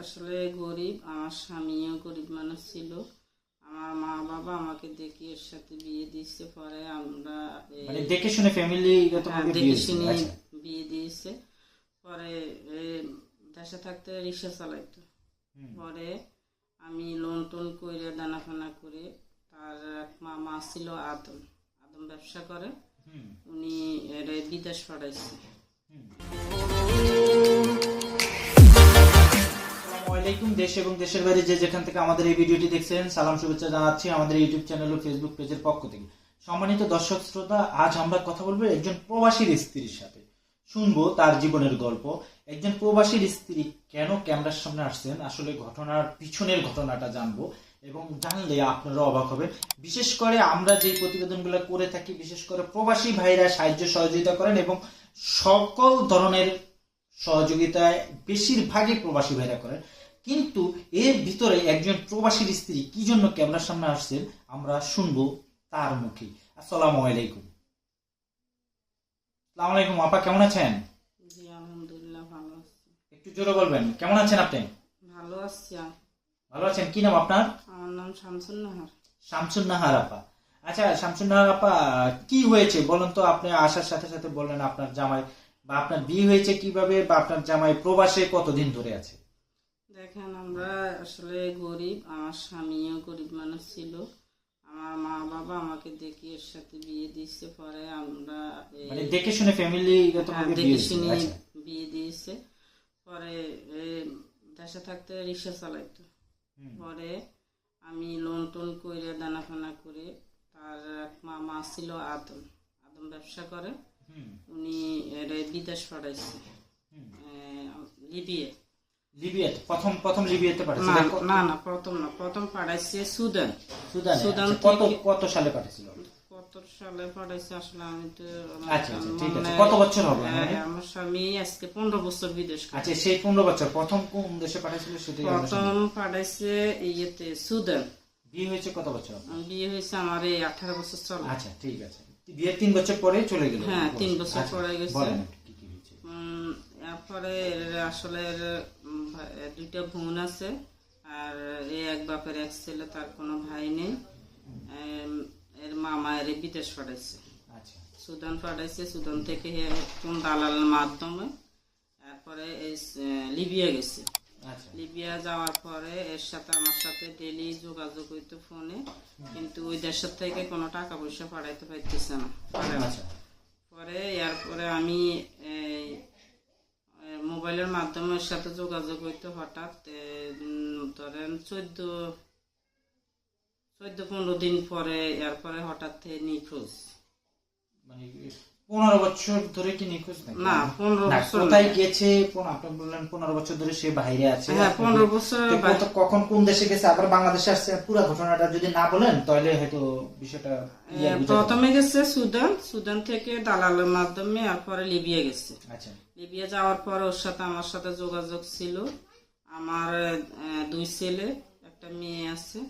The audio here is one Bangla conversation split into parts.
আসলে গরিব আমার স্বামীও গরিব মানুষ ছিল। আমার মা বাবা আমাকে দেখে এর সাথে বিয়ে দিয়েছে পরে আমরা মানে দেখে শুনে ফ্যামিলিগত হ্যাঁ, দেখে শুনে। আচ্ছা। বিয়ে দিয়েছে। পরে দেশে থাকতে রিক্সা চালাইতো। পরে আমি লোন টোন করে দানা ফানা করে তার এক মামা ছিল আদম। আদম ব্যবসা করে। উনি বিদেশ পাঠাইছে। আসসালামু দেশ এবং দেশের বাইরে যে যেখান থেকে আমাদের এই ভিডিওটি দেখছেন, সালাম, শুভেচ্ছা জানাচ্ছি আমাদের ইউটিউব চ্যানেল ও ফেসবুক পেজের পক্ষ থেকে। সম্মানিত দর্শক, শ্রোতা, আজ আমরা কথা বলব একজন প্রবাসীর স্ত্রীর সাথে। শুনব তার জীবনের গল্প। একজন প্রবাসীর স্ত্রী কেন ক্যামেরার সামনে আসছেন? আসলে ঘটনার পিছনের ঘটনাটা জানব এবং জানলে আপনারা অবাক হবেন। বিশেষ করে আমরা যে প্রতিবেদনগুলো করে থাকি, বিশেষ করে প্রবাসী ভাইরা সাহায্য সহযোগিতা করেন এবং সকল ধরনের সহযোগিতায় বেশিরভাগই প্রবাসী ভাইরা করেন। কিন্তু এর ভিতরে একজন প্রবাসীর স্ত্রী কি জন্য ক্যামেরার সামনে আসছেন আমরা শুনব তার মুখে। আসসালামু আলাইকুম। আসসালামু আলাইকুম আপা কেমন আছেন? জি আলহামদুলিল্লাহ ভালো আছি। একটু জোরে বলবেন কেমন আছেন আপনি? ভালো আছি ভালো আছেন কি নাম আপনার? আমার নাম শামসুন নাহার। শামসুন নাহার আপা। আচ্ছা শামসুন নাহার আপা কি হয়েছে? বলেন তো আপনি আসার সাথে সাথে বললেন আপনার জামাই বা আপনার বিয়ে হয়েছে কীভাবে বা আপনার জামাই প্রবাসে কতদিন ধরে আছে? দেখেন আমরা আসলে গরিব আমার স্বামীও গরিব মানুষ ছিল। আমার মা বাবা আমাকে দেখে এর সাথে বিয়ে দিয়েছে পরে আমরা মানে দেখে শুনে ফ্যামিলিগত হ্যাঁ, দেখে শুনে আচ্ছা। বিয়ে দিয়েছে। পরে দেশে থাকতে রিক্সা চালাইতো। পরে আমি লোন টোন করে দানা ফানা করে তার এক মামা ছিল আদম। আদম ব্যবসা করে। উনি বিদেশ পাঠাইছে। লিবিয়া। লিবিয়াতে? প্রথম প্রথম লিবিয়াতে পাঠিয়েছিল না না প্রথম না প্রথম পাঠাইছে সুদান। সুদানে সুদান আচ্ছা, কত কত সালে পাঠিয়েছিল কত সালে পাঠাইছে আসলে আমি তো আচ্ছা, আচ্ছা, ঠিক আছে। মানে- কত বছর হবে? হ্যাঁ, আমার স্বামী আজকে পনেরো বছর বিদেশ আচ্ছা সেই পনেরো বছর প্রথম কোন দেশে পাঠিয়েছিল সেটাই প্রথম পাঠাইছে ইয়েতে সুদান। বিয়ে হয়েছে কত বছর? বিয়ে হয়েছে আমার এই আঠারো বছর চলে। আচ্ছা ঠিক আছে। বিয়ের তিন বছর পরে চলে গেল? হ্যাঁ, তিন বছর আচ্ছা, পরে গেছে। বলেন কি কি হয়েছে? উম, এরপরে আসলে দুইটা বোন আছে আর এই এক বাপের এক ছেলে তার কোনো ভাই নেই। এর মামা এর বিদেশ পাঠাইছে। আচ্ছা। সুদান পাঠাইছে সুদান থেকে কোন দালালের মাধ্যমে। তারপরে এই লিবিয়া গেছে। আচ্ছা। লিবিয়া যাওয়ার পরে এর সাথে আমার সাথে ডেলি যোগাযোগ হইতো ফোনে কিন্তু ওই দেশের থেকে কোনো টাকা পয়সা পাঠাইতে পারতেছে না। পারে না। আচ্ছা। পরে এরপরে আমি এই, এ, মোবাইলের মাধ্যমে ওর সাথে যোগাযোগ হইতো হঠাৎ ধরেন চোদ্দ চোদ্দ পনেরো দিন পরে এরপরে হঠাৎ নিখোঁজ। মানে পনেরো বছর ধরে কি নিখোঁজ না পনেরো বছর কোথায় গেছে আপনি বললেন পনেরো বছর ধরে সে বাইরে আছে। হ্যাঁ পনেরো বছর কখন কোন দেশে গেছে? আবার বাংলাদেশে আসছে পুরো ঘটনাটা যদি না বলেন তাহলে হয়তো বিষয়টা যাবে। প্রথমে গেছে সুদান সুদান থেকে দালালের মাধ্যমে এরপরে লিবিয়া গেছে। আচ্ছা। লিবিয়া যাওয়ার পর ওর সাথে আমার সাথে যোগাযোগ ছিল। আমার দুই ছেলে একটা মেয়ে আছে।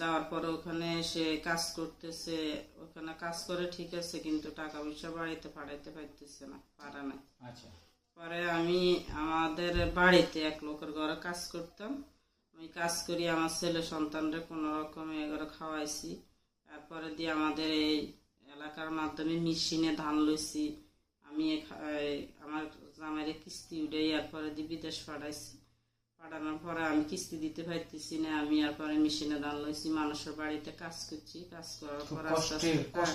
যাওয়ার পরে ওখানে সে কাজ করতেছে। ওখানে কাজ করে ঠিক আছে কিন্তু টাকা পয়সা বাড়িতে পাঠাইতে পারতেছে না পারা নাই আচ্ছা। পরে আমি আমাদের বাড়িতে এক লোকের ঘরে কাজ করতাম। আমি কাজ করি আমার ছেলে সন্তানরা কোনো রকমে এগুলো খাওয়াইছি। তারপরে দিয়ে আমাদের এই এলাকার মাধ্যমে মেশিনে ধান লইছি। আমি আমার জামাইরে কিস্তি উঠে এরপরে দিয়ে বিদেশ পাঠাইছি। পাঠানোর পরে আমি কিস্তি দিতে পারতেছি না আমি এরপরে মেশিনে ধান লইছি মানুষের বাড়িতে কাজ করছি কাজ করার পর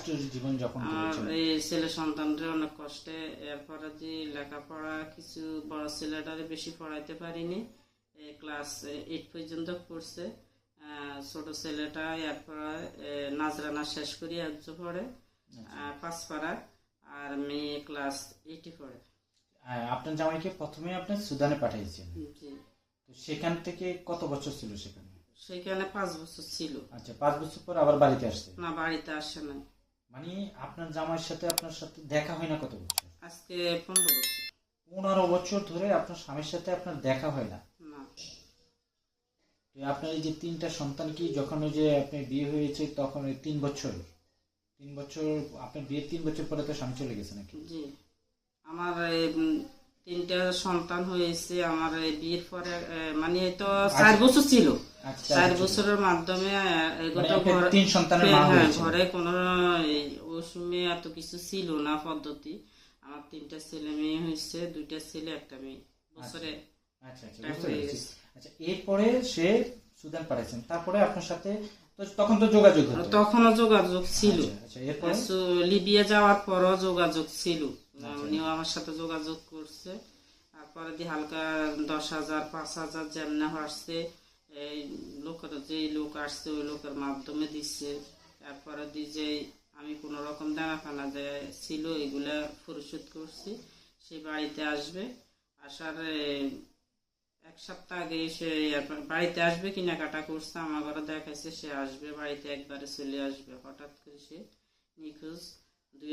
যখন আমার এই ছেলে সন্তানরা অনেক কষ্টে এরপরে যে লেখাপড়া কিছু বড় ছেলেটারে বেশি পড়াইতে পারিনি ক্লাস এইট পর্যন্ত পড়ছে। ছোট ছেলেটা এরপরে নাজরানা শেষ করি একজন পড়ে আহ, পাঁচপাড়া। আর মেয়ে ক্লাস এইটে পড়ে হ্যাঁ, আপনার জামাইকে প্রথমে আপনি সুদানে পাঠিয়েছেন। জি। তো সেখান থেকে কত বছর ছিল সেখানে? সেখানে পাঁচ বছর ছিল। আচ্ছা পাঁচ বছর পর আবার বাড়িতে আসছে? না বাড়িতে আসে না মানে আপনার জামাইয়ের সাথে আপনার সাথে দেখা হয় না কত বছর? আজকে পনেরো বছর। পনেরো বছর ধরে আপনার স্বামীর সাথে আপনার দেখা হয় না। না। আপনার এই যে তিনটা সন্তান কি যখন ওই যে আপনি বিয়ে হয়েছে তখন ওই তিন বছর? তিন বছর আপনার বিয়ের তিন বছর পরে তো স্বামী চলে গেছে নাকি? জি। আমার তিনটা সন্তান হয়েছে। আমার বিয়ের পরে মানে তো চার বছর ছিল। আচ্ছা চার বছরের মাধ্যমে মানে তিন সন্তানের হ্যাঁ ঘরে কোনো ওই সময় এত কিছু ছিল না পদ্ধতি। আমার তিনটা ছেলে মেয়ে হয়েছে দুইটা ছেলে একটা মেয়ে। বছরে আচ্ছা আচ্ছা হয়ে। আচ্ছা এরপরে সে সুদান পাঠাইছেন তারপরে আপনার সাথে তখন তো যোগাযোগ তখনও যোগাযোগ ছিল। আচ্ছা, আচ্ছা এরপরে? সো, লিবিয়া যাওয়ার পরও যোগাযোগ ছিল। আচ্ছা। উনিও আমার সাথে যোগাযোগ করছে। তারপরে দিয়ে হালকা দশ হাজার পাঁচ হাজার যেমন আসছে এই লোকের যে লোক আসছে ওই লোকের মাধ্যমে দিচ্ছে। তারপরে দিয়ে যে আমি কোনো রকম দেখাখানা যে ছিল এগুলা পরিশোধ করছি। সে বাড়িতে আসবে। আসার এক সপ্তাহ আগে সে বাড়িতে আসবে কেনাকাটা করছে আমার ঘরে দেখাইছে সে আসবে বাড়িতে একবারে চলে আসবে। হঠাৎ করে সে নিখোঁজ। দুই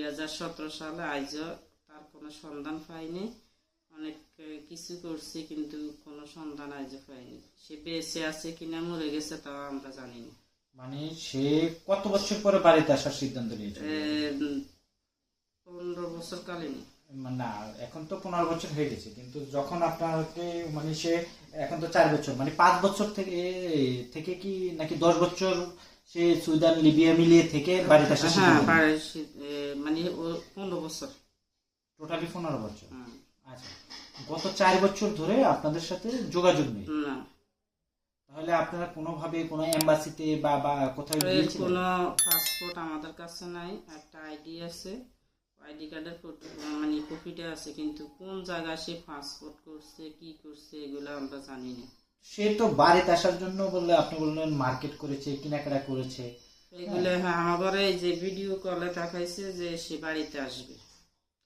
সালে আজও তার কোনো সন্ধান পাইনি অনেক কিছু করছে কিন্তু কোনো সন্ধান আজও পাইনি সে বেঁচে আছে কিনা মরে গেছে তাও আমরা জানি না। মানে সে কত বছর পরে বাড়িতে আসার সিদ্ধান্ত নিয়েছে? পনেরো বছর কালীন না এখন তো পনেরো বছর হয়ে গেছে কিন্তু যখন আপনাকে মানে সে এখন তো চার বছর মানে পাঁচ বছর থেকে থেকে কি নাকি দশ বছর সে সুদান লিবিয়া মিলিয়ে থেকে বাড়িতে আসার হ্যাঁ মানে পনেরো বছর। টোটালি পনেরো বছর? আচ্ছা গত চার বছর ধরে আপনাদের সাথে যোগাযোগ নেই? না। তাহলে আপনারা কোনোভাবে কোনো এম্বাসিতে বা বা গিয়েছিলেন? কোনো পাসপোর্ট আমাদের কাছে নাই একটা আইডি আছে। আইডি কার্ডের ফটো মানে কপিটা আছে কিন্তু কোন জায়গায় সে পাসপোর্ট করছে কি করছে এগুলো আমরা জানি না। সে তো বাড়িতে আসার জন্য বললে আপনি বললেন মার্কেট করেছে কেনাকাটা করেছে। এগুলো হ্যাঁ আমার এই যে ভিডিও কলে দেখাইছে যে সে বাড়িতে আসবে।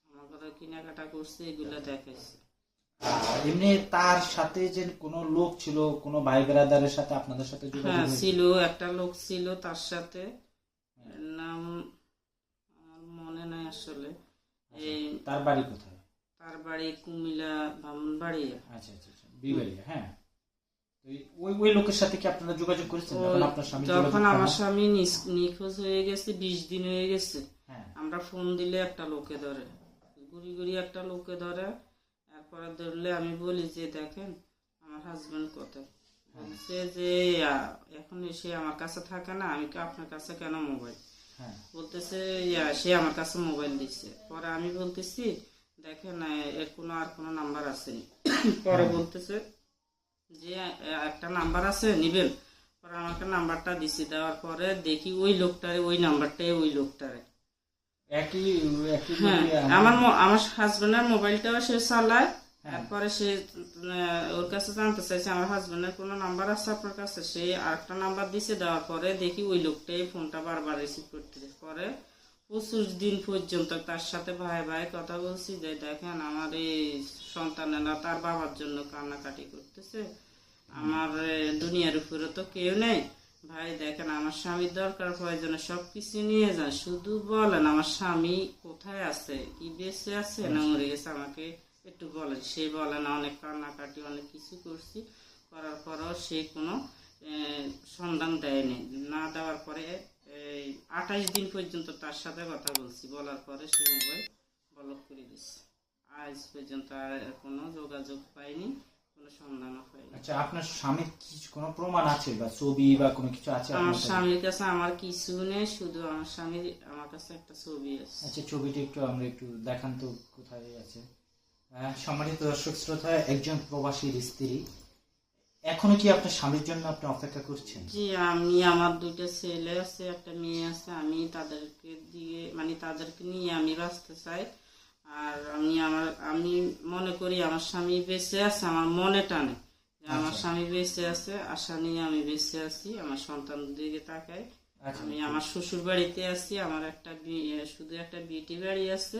আমার কেনাকাটা করছে এগুলো দেখাইছে। এমনি তার সাথে যে কোনো লোক ছিল কোনো ভাই বেড়াদারের সাথে আপনাদের সাথে যোগাযোগ হ্যাঁ ছিল একটা লোক ছিল তার সাথে এর নাম আমার মনে নাই আসলে এই তার বাড়ি কোথায়? তার বাড়ি কুমিল্লা ব্রাহ্মণবাড়িয়া। আচ্ছা আচ্ছা আচ্ছা বিবাড়িয়া হ্যাঁ। ওই ওই লোকের সাথে কি আপনারা যোগাযোগ করেছেন? যখন আপনার স্বামী যখন আমার স্বামী নিখোঁজ হয়ে গেছে বিশ দিন হয়ে গেছে হ্যাঁ। আমরা ফোন দিলে একটা লোকে ধরে। গুড়ি গুড়ি একটা লোকে ধরে তারপরে ধরলে আমি বলি যে দেখেন আমার হাজবেন্ড কোথায়? বলছে যে এখন এসে আমার কাছে থাকে না আমি কি আপনার কাছে কেন মোবাইল হ্যাঁ বলতেছে ইয়া, সে আমার কাছে মোবাইল দিচ্ছে পরে আমি বলতেছি দেখেন এর কোনো আর কোনো নাম্বার আসেনি পরে বলতেছে যে একটা নাম্বার আছে নিবেন। পরে আমাকে নাম্বারটা দিছি দেওয়ার পরে দেখি ওই লোকটারে ওই নাম্বারটাই ওই লোকটারে। একই হ্যাঁ আমার আমার হাজবেন্ডের মোবাইলটাও সে চালায় তারপরে সে ওর কাছে জানতে চাইছে আমার হাজবেন্ডের কোনো নাম্বার আছে আপনার কাছে? সে আরেকটা নাম্বার দিছে দেওয়ার পরে দেখি ওই লোকটাই ফোনটা বারবার রিসিভ করতে পরে প্রচুর দিন পর্যন্ত তার সাথে ভাই ভাই কথা বলছি যে দেখেন আমার এই সন্তানেরা তার বাবার জন্য কান্নাকাটি করতেছে। আমার দুনিয়ার উপরে তো কেউ নেই। ভাই দেখেন আমার স্বামীর দরকার প্রয়োজনে সব কিছু নিয়ে যান। শুধু বলেন আমার স্বামী কোথায় আছে? কি বেঁচে আছে? না মরে গেছে? আমাকে একটু বলেন সে বলে না অনেক কান্নাকাটি অনেক কিছু করছি করার পরও সে কোনো সন্ধান দেয়নি। না দেওয়ার পরে এই আঠাশ দিন পর্যন্ত তার সাথে কথা বলছি বলার পরে সে মোবাইল ব্লক করে দিচ্ছে আজ পর্যন্ত আর কোনো যোগাযোগ পাইনি কোনো সন্ধানও পাইনি। আচ্ছা আপনার স্বামীর কি কোনো প্রমাণ আছে বা ছবি বা কোনো কিছু আছে আমার কাছে? স্বামীর কাছে আমার কিছু নেই শুধু আমার স্বামীর আমার কাছে একটা ছবি আছে। আচ্ছা ছবিটি একটু আমরা একটু দেখান তো কোথায় আছে। সম্মানিত দর্শক শ্রোতা একজন প্রবাসীর স্ত্রী এখনও কি আপনার স্বামীর জন্য আপনি অপেক্ষা করছেন? জি আমি আমার দুইটা ছেলে আছে একটা মেয়ে আছে আমি তাদেরকে দিয়ে মানে তাদেরকে নিয়ে আমি বাঁচতে চাই। আর আমি আমার আমি মনে করি আমার স্বামী বেঁচে আছে আমার মনে টানে যে আমার স্বামী বেঁচে আছে আশা নিয়ে আমি বেঁচে আছি আমার সন্তান দিকে তাকাই। আচ্ছা। আমি আমার শ্বশুর বাড়িতে আছি আমার একটা শুধু একটা বিটি বাড়ি আছে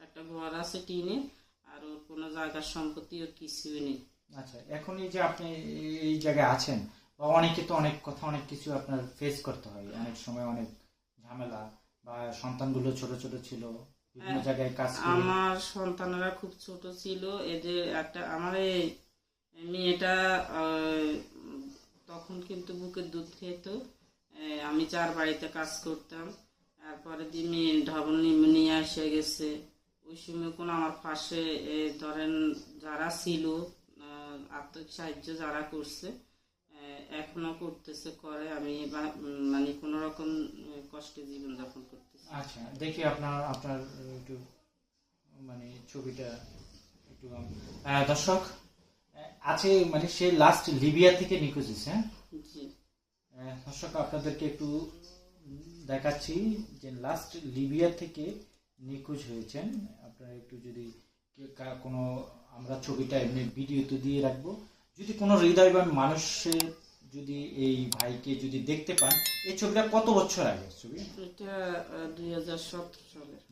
একটা ঘর আছে টিনে কোনো জায়গার সম্পত্তি ওর কিছুই নেই। আচ্ছা এখন এই যে আপনি এই জায়গায় আছেন বা অনেকে তো অনেক কথা অনেক কিছু আপনার ফেস করতে হয়। অনেক সময় অনেক ঝামেলা বা সন্তানগুলো ছোট ছোট ছিল বিভিন্ন জায়গায় কাজ আমার সন্তানেরা খুব ছোট ছিল এদের একটা আমার এই মেয়েটা তখন কিন্তু বুকের দুধ খেত। আমি চার বাড়িতে কাজ করতাম তারপরে দিয়ে মেয়ে ঢবল নিয়ে এসে গেছে। ওই সময় কোনো আমার পাশে ধরেন যারা ছিল আর্থিক সাহায্য যারা করছে এখনও করতেছে করে আমি মানে কোনো রকম কষ্টে জীবনযাপন করতেছি। আচ্ছা দেখি আপনার আপনার একটু মানে ছবিটা একটু দর্শক আছে মানে সে লাস্ট লিবিয়া থেকে নিখোঁজ হ্যাঁ? দর্শক আপনাদেরকে একটু দেখাচ্ছি যে লাস্ট লিবিয়া থেকে নিখোঁজ হয়েছেন। আপনারা একটু যদি কোনো আমরা ছবিটা এমনি ভিডিওতে দিয়ে রাখব। যদি কোনো হৃদয়বান মানুষের যদি এই ভাইকে যদি দেখতে পান এই ছবিটা কত বছর আগে ছবি? এটা দুই হাজার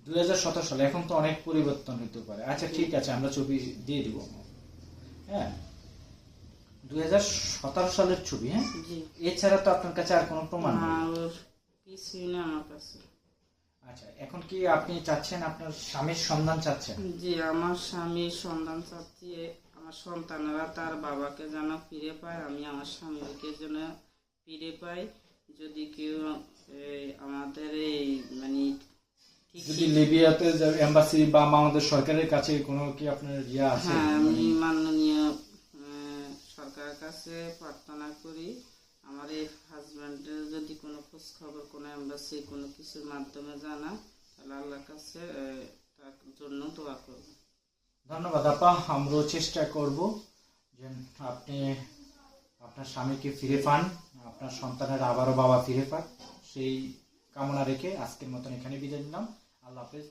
দুই হাজার সালে এখন তো অনেক পরিবর্তন হতে পারে। আচ্ছা ঠিক আছে আমরা ছবি দিয়ে দিব। হ্যাঁ দুই হাজার সতেরো সালের ছবি হ্যাঁ? এছাড়া তো আপনার কাছে আর কোনো প্রমাণ কিছুই না আমার কাছে। আচ্ছা এখন কি আপনি চাচ্ছেন আপনার স্বামীর সন্ধান চাচ্ছেন? জি আমার স্বামীর সন্ধান চাচ্ছি আমার সন্তানেরা তার বাবাকে যেন ফিরে পায় আমি আমার স্বামীকে যেন ফিরে পাই। যদি কেউ এই, আমাদের এই মানে ঠিক যদি লিবিয়াতে এম্বাসি বা আমাদের সরকারের কাছে কোনো কি আপনার ইয়ে আছে? হ্যাঁ আমি মাননীয় আহ, সরকারের কাছে প্রার্থনা করি আমার এই কোনো খোঁজ খবর কোনো এম্বাসি কোনো কিছুর মাধ্যমে জানা, তাহলে আল্লাহর কাছে তার জন্য দোয়া করব। ধন্যবাদ আপা, আমরাও চেষ্টা করব যে আপনি আপনার স্বামীকে ফিরে পান, আপনার সন্তানের আবারও বাবা ফিরে পান সেই কামনা রেখে আজকের মতন এখানে বিদায় নিলাম। আল্লাহ হাফেজ।